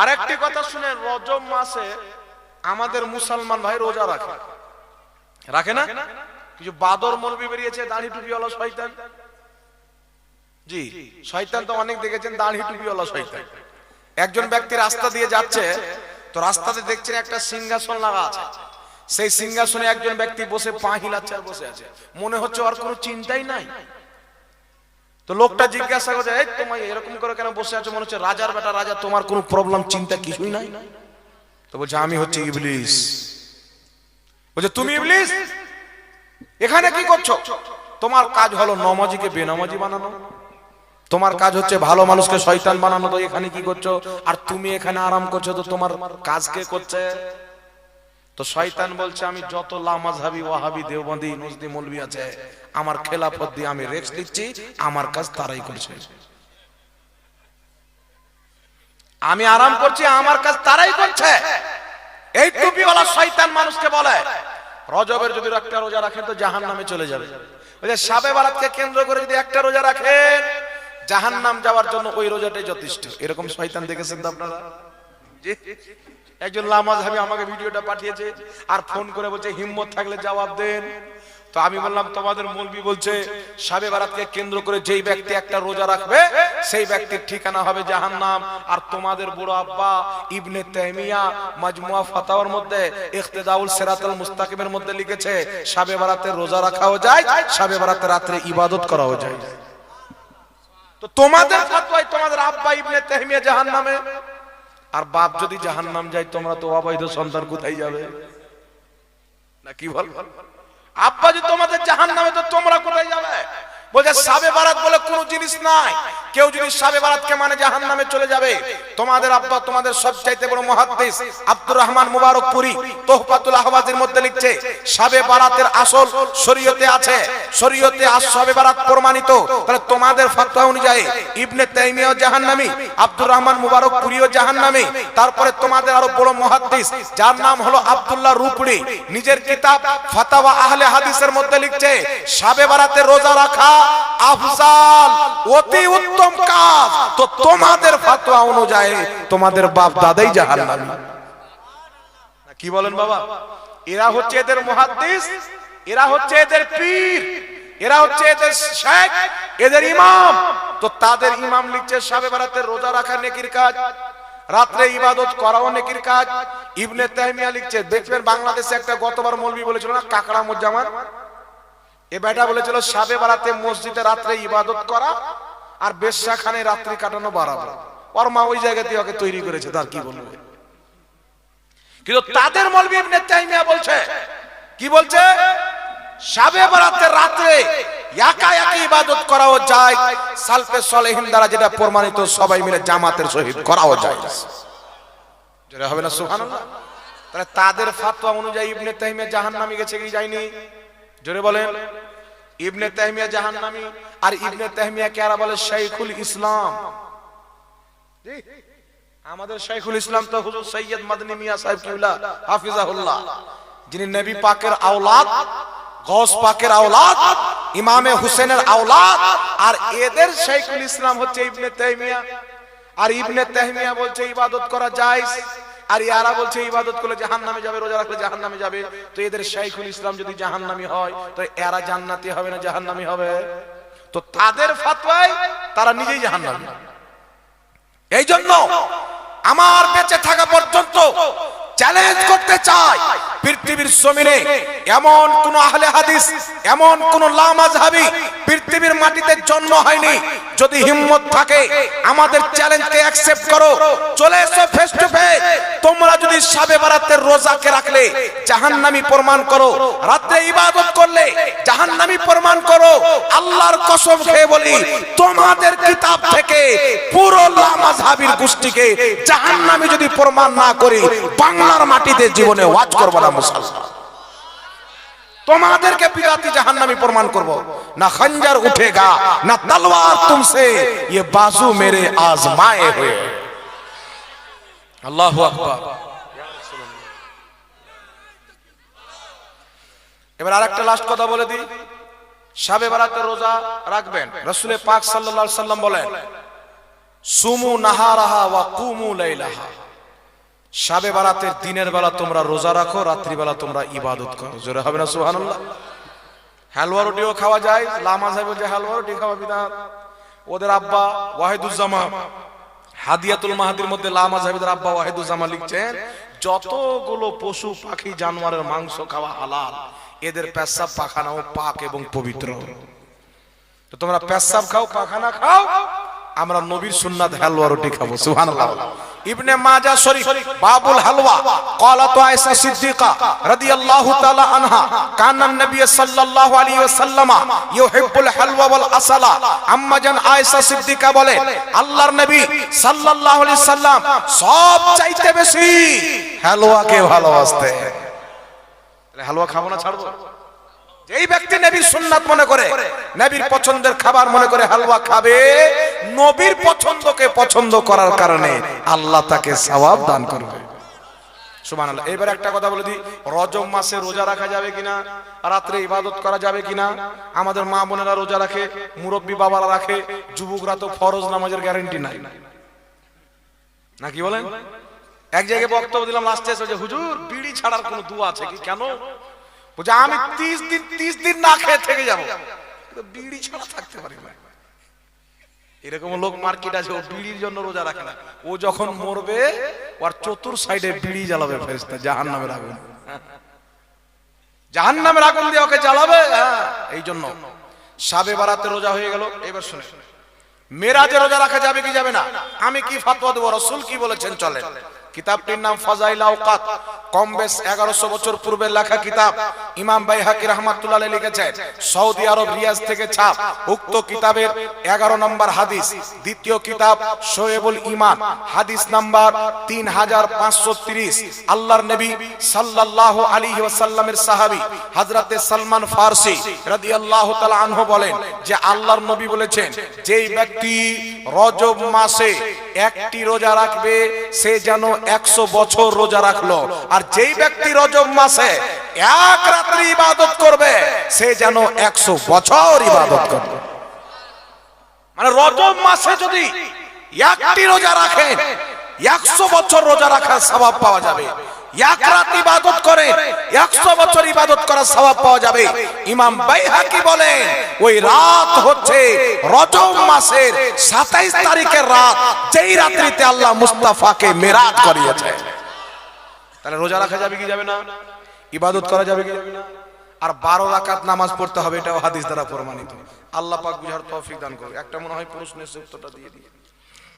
আরেকটি কথা শুনে রজব মাসে আমাদের মুসলমান ভাই রোজা রাখে। রাখে না? কিছু বাদর মলবি বেরিয়েছে, দাড়ি টুপিওয়ালা শয়তান। জি, শয়তান তো অনেক দেখেছেন, দাড়ি টুপিওয়ালা শয়তান। একজন ব্যক্তি রাস্তা দিয়ে যাচ্ছে, তো রাস্তাতে দেখছেন একটা সিংহাসন লাগা আছে। সেই সিংহাসনে একজন ব্যক্তি বসে পা হিলাচ্ছে আর বসে আছে। মনে হচ্ছে ওর কোনো চিন্তাই নাই। তো লোকটা জিজ্ঞাসা করছে এই তোমার এরকম করে কেন বসে আছো? মনে হচ্ছে রাজার বেটা রাজা তোমার কোনো প্রবলেম চিন্তা কিছুই নাই। তো বলছে আমি হচ্ছে ইবলিস। বলছে তুমি ইবলিস? এখানে কি করছ? তোমার কাজ হলো নমাজিকে বেনামাজি বানানো। তোমার কাজ হচ্ছে ভালো মানুষকে শয়তান বানানো। তো এখানে কি করছ? আর তুমি এখানে আরাম করছ তো তোমার কাজ কে করছে। তো শয়তান বলছে, আমি যত লামাজহাবি ওয়াহাবি, দেওবন্দি, নজদি, মৌলবি আছে, আমার খেলাফত দিয়ে আমি রেক্স দিচ্ছি, আমার কাজ তারাই করছে। আমি আরাম করছি, আমার কাজ তারাই করছে। এই টুপিওয়ালা শয়তান মানুষকে বলে, রজবের যদি একটা রোজা রাখেন তো জাহান নামে চলে যাবে। ওই যে সাবে বারাতকে কেন্দ্র করে যদি একটা রোজা রাখেন জাহান নাম যাওয়ার জন্য ওই রোজাটাই যথেষ্ট। এরকম শয়তান দেখেছেন তো আপনারা। একজন লামাজ হাবি আমাকে ভিডিওটা পাঠিয়েছে আর ফোন করে বলছে, হিম্মত থাকলে জবাব দেন। তো আমি বললাম, তোমাদের মৌলবি বলছে সাবে বারাতকে কেন্দ্র করে যেই ব্যক্তি একটা রোজা রাখবে, সেই ব্যক্তির ঠিকানা হবে জাহান্নাম। আর তোমাদের আব্বা ইবনে মাজমুয়া ফাতাওয়ার মধ্যে, ইখতিদাউল সিরাতুল মুস্তাকিমের মধ্যে লিখেছে সাবে বারাতে রোজা রাখাও যায় সাবে বারাতে রাত্রে ইবাদত করাও যায়। তো তোমাদের ফতোয়ায় তোমাদের আব্বা ইবনে তাইমিয়া জাহান্নামে। আর বাপ যদি জাহান নাম যায়, তোমরা তো অবৈধ সন্তান কোথায় যাবে? না কি বল? আব্বা যদি তোমাদের জাহান নামে তো তোমরা কোথায় যাবে? বলছে, সাবে বারাত বলে কোনো জিনিস নাই। কেউ যদি সাবে বারাতকে মানে জাহান নামে চলে যাবে, তোমাদের আব্বা তোমাদের সবচাইতে বড় মুহাদ্দিস আব্দুর রহমান মুবারকপুরি তোহফাতুল আহওয়াজের মধ্যে লিখছে, সাবে বারাতের আসল শরীয়তে আছে, শরীয়তে আস, সাবে বারাত প্রমাণিত। তাহলে তোমাদের ফতোয়া অনুযায়ী ইবনে তাইমিয়াও জাহান্নামী, আব্দুর রহমান মুবারকপুরিও জাহান্নামী, তারপরে তোমাদের আরও বড় মুহাদ্দিস, যার নাম হলো আব্দুল্লাহ রুপড়ি। নিজের কিতাব ফাতাওয়া আহলে হাদিসের মধ্যে লিখছে, সাবে বারাতে রোজা রাখা আফজাল অতি উত্তম। কাজ তো তোমাদের ফতোয়া অনুযায়ী তোমাদের বাপ দাদাই জাহান্নামী। কি বলেন বাবা? এরা হচ্ছে এদের মুহাদ্দিস, এরা হচ্ছে এদের পীর, এরা হচ্ছে এদের শেখ, এদের ইমাম। তো তাদের ইমাম লিখছে সাবে বারাতে রোজা রাখা নেকির কাজ, রাত্রে ইবাদত করাও নেকির কাজ। ইবনে তাইমিয়া লিখছে, দেখবেন বাংলাদেশে একটা গতবার মৌলবি বলেছিল না কাকড়া মুজ্জামান এ বেটা বলেছিল, সাবে বারাতে মসজিদে রাত্রে ইবাদত করা আর বেশ্যাখানে রাত্রি কাটানো বাড়াবো ওর মা ওই জায়গাতে ওকে তৈরি করেছে, তার কি বলবে? কিন্তু তাদের বলছে, কি বলছে? একা ইবাদত করাও যায় সলেহিন দ্বারা যেটা প্রমাণিত সবাই মিলে জামাতের করাও যায়। তাহলে তাদের ফাতোয়া অনুযায়ী ইবনে তাইমিয়া গেছে কি যায়নি? জোরে বলেন। ইবনে তাইমিয়া জাহান্নামী আর ইবনে তাইমিয়া কে বলে শাইখুল ইসলাম। আমাদের শাইখুল ইসলাম তো হুজুর সৈয়দ মাদনী মিয়া সাহেব কিবলা হাফিজাহুল্লাহ। যিনি নবী পাকের আওলাদ গৌস পাকের আওলাদ ইমামে হুসেনের আওলাদ আর এদের শাইখুল ইসলাম হচ্ছে ইবনে তাইমিয়া। আর ইবনে তেহমিয়া বলছে ইবাদত করা জায়েজ। আর ইয়ারা বলছে, ইবাদত করলে জাহান্নামে যাবে, রোজা রাখলে জাহান নামে যাবে। তো এদের শাইখুল ইসলাম যদি জাহান্নামী হয়, তো এরা জান্নাতি হবে না জাহান্নামী হবে? তো তাদের ফাতোয়ায় তারা নিজেই জাহান্নামী। এই জন্য আমার বেঁচে থাকা পর্যন্ত চ্যালেঞ্জ করতে চাই, পৃথিবীর জমিনে এমন কোন আহলে হাদিস, এমন কোন লামাজহাবি পৃথিবীর মাটিতে জন্ম হয়নি। যদি হিম্মত থাকে, আমাদের চ্যালেঞ্জকে অ্যাকসেপ্ট করো। চলে এসো ফেস টু ফেস তোমরা যদি সাবে বারাতের রোজাকে রাখলে, জাহান্নামী প্রমাণ করো। রাতে ইবাদত করলে, জাহান্নামী প্রমাণ করো। আল্লাহর কসম খেয়ে বলি, তোমাদের কিতাব থেকে পুরো লামাজহাবির গোষ্ঠীকে জাহান্নামী যদি প্রমাণ না করি, বাংলার মাটিতে জীবনে ওয়াজ করব না মুসলমান। তোমাদেরকে বিরাতি জাহান্নামি প্রমাণ করব। না খঞ্জার উঠেগা, না তলোয়ার তুমসে ये बाजू मेरे आजमाए हुए আল্লাহু আকবার। এবার আরেকটা লাস্ট কথা বলে দিই। শাবে বারাতে রোজা রাখবেন। রসুলের পাক সাল্লাল্লাহু আলাইহি সাল্লাম বলেন, সুমু নাহারাহা ওয়া কুমু লাইলাহা। সাবে বারাতের দিনের বেলা তোমরা রোজা রাখো রাত্রিবেলা তোমরা ইবাদত করো। জোরে হবে না, সুবহানাল্লাহ? হালুয়া রুটিও খাওয়া যায়, লামা সাহেব বলছে হালুয়া রুটি খাওয়া বিধান। ওদের আব্বা ওয়াহিদুজ্জামা হাদিয়াতুল মাহাদির মধ্যে লামা সাহেবের আব্বা ওয়াহিদুজ্জামা লিখছেন, যতগুলো পশু, পাখি, জানোয়ারের মাংস খাওয়া হালাল, এদের পেশাব পাখানাও পাক এবং পবিত্র। তো তোমরা পেশাব খাও, পাখানা খাও আমরা নবীর সুন্নাত হালুয়া রুটি খাবো সুবহানাল্লাহ ইবনে মাজা শরীফ বাবুল হালওয়া قالت عائشة صديقة رضي الله تعالى عنها كان النبي صلى الله عليه وسلم يحب الحلوى والعسل আম্মা জান আয়েশা সিদ্দিকা বলে আল্লাহর নবী সাল্লাল্লাহু আলাইহি সাল্লাম সব চাইতে বেশি হালুয়াকে ভালোবাসতেন তাহলে হালুয়া খাবো না ছাড়বো যেই ব্যক্তি নবীর সুন্নাত মনে করে, নবীর পছন্দের খাবার মনে করে হালুয়া খাবে, নবীর পছন্দকে পছন্দ করার কারণে আল্লাহ তাকে সওয়াব দান করবে। এবার একটা কথা বলে দিই মাসে রোজা রাখা যাবে কিনা, রাত্রে ইবাদত করা যাবে কিনা, আমাদের মা বোনেরা রোজা রাখে, মুরব্বী বাবারা রাখে, যুবকরা তো ফরজ নামাজের গ্যারান্টি নাই। না কি বলেন? এক জায়গায় বক্তব্য দিলাম লাস্টে হুজুর, বিড়ি ছাড়ার কোনো দোয়া আছে কি? কেন? বলছে আমি তিরিশ দিন তিরিশ দিন না খেয়ে থেকে যাব। বিড়ি ছাড়া থাকতে পারি এরকম লোক মার্কেট আছে ও বিড়ির জন্য রোজা রাখে না। ও যখন মরবে ওর চতুর সাইডে বিড়ি জ্বালাবে ফেরেশতা জাহান নামের আগুন। জাহান নামের আগুন দিয়ে ওকে জ্বালাবে? হ্যাঁ, এই জন্য। সাবে বারাতে রোজা হয়ে গেল। এবার শুনে। মেরাজে রোজা রাখা যাবে কি যাবে না? আমি কি ফাতোয়া দেবো? রসুল কি বলেছেন? চলে কিতাবটির নাম ফাজাইল আওকাত। কম বেশ এগারোশো বছর পূর্বে লেখা কিতাব। ইমাম বাইহাকি রহমাতুল্লাহ আলাইহি লিখেছেন, সৌদি আরব রিয়াজ থেকে ছাপ, উক্ত কিতাবের এগারো নম্বর হাদিস। দ্বিতীয় কিতাব, শোয়েবুল ইমান হাদিস নাম্বার তিন হাজার পাঁচশো তিরিশ। আল্লাহর নবী সাল্লাল্লাহু আলাইহি ওয়াসাল্লামের সাহাবী, হযরতে সালমান ফারসি রাদিয়াল্লাহু তাআলা আনহু বলেন যে আল্লাহর নবী বলেছেন, যেই ব্যক্তি রজব মাসে একটি রোজা রাখবে, সে যেন একশো বছর রোজা রাখল। আর যেই ব্যক্তি রজব মাসে এক রাত্রি ইবাদত করবে, সে যেন একশো বছর ইবাদত করবে। মানে রজব মাসে যদি একটি রোজা রাখে একশো বছর রোজা রাখার স্বভাব পাওয়া যাবে। এক রাত ইবাদত করে, একশো বছর ইবাদত করার স্বভাব পাওয়া যাবে। ইমাম বাইহাকি ওই রাত হচ্ছে মাসের সাতাইশ তারিখের রাত, যেই রাত্রিতে আল্লাহ মুস্তাফাকে মেরাত করিয়েছে। তাহলে রোজা রাখা যাবে কি যাবে না? ইবাদত করা যাবে কি যাবে না? আর বারো রাকাত নামাজ পড়তে হবে, এটাও হাদিস দ্বারা প্রমাণিত। আল্লাহ পাক বুঝার তৌফিক দান করবে একটা মনে হয় প্রশ্নের উত্তরটা দিয়ে দিই।